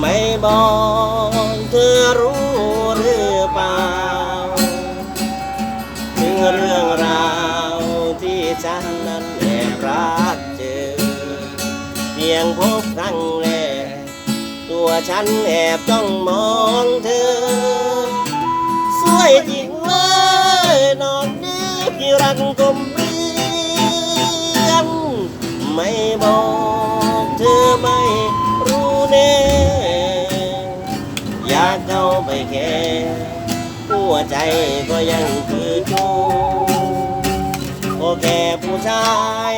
ไม่บอกเธอรู้หรือเปล่า ถึงเรื่องราวที่ฉันนั้นแอบรักเจอ เพียงพบครั้งแรก ตัวฉันแอบต้องมองเธอ พี่รักกลมเกลียนไม่บอกเธอไม่รู้แน่ อยากเข้าไปแค่หัวใจก็ยังคือจูโอแค่ผู้ชาย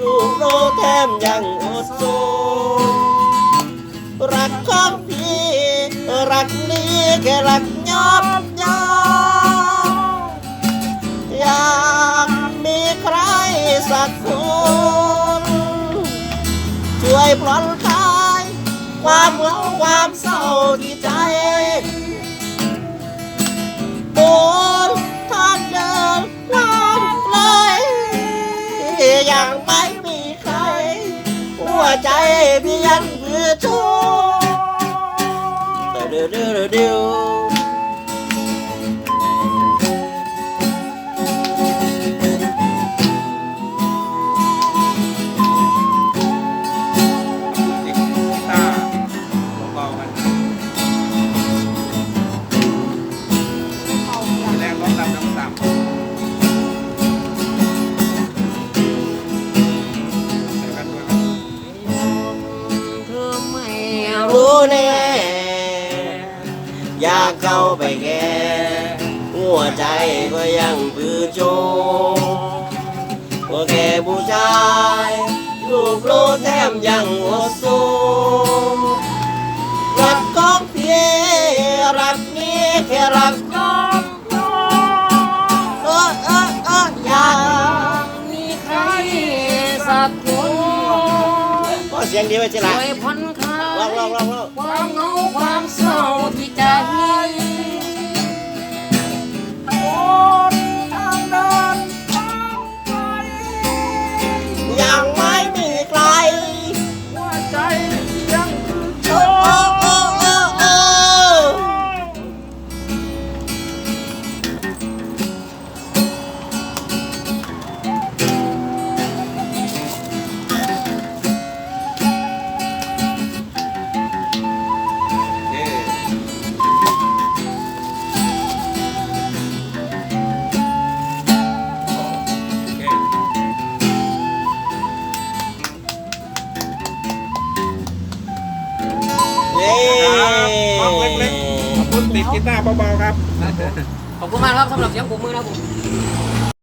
รูปโลแถมยังอดสูรักของพี่ รักนี้แค่รักยอม ช่วยปลดคลาย ความเหงาความเศร้าที่ เข้าไปแก่หัวใจก็ยังปือโจว่าแค่ผู้ชายรูปโลแถมยังหัวสูงรักของพี่รักนี้แค่รักยอมยอมเออเออเอออยากมีใครสักคนก็เสียงดีไว้จิละช่วยผ่อนคลาลองลองยลองลองความเหงา คุณติดกีตาร์เบาๆครับ ขอบคุณมากครับสำหรับเสียงปรบมือนะครับผม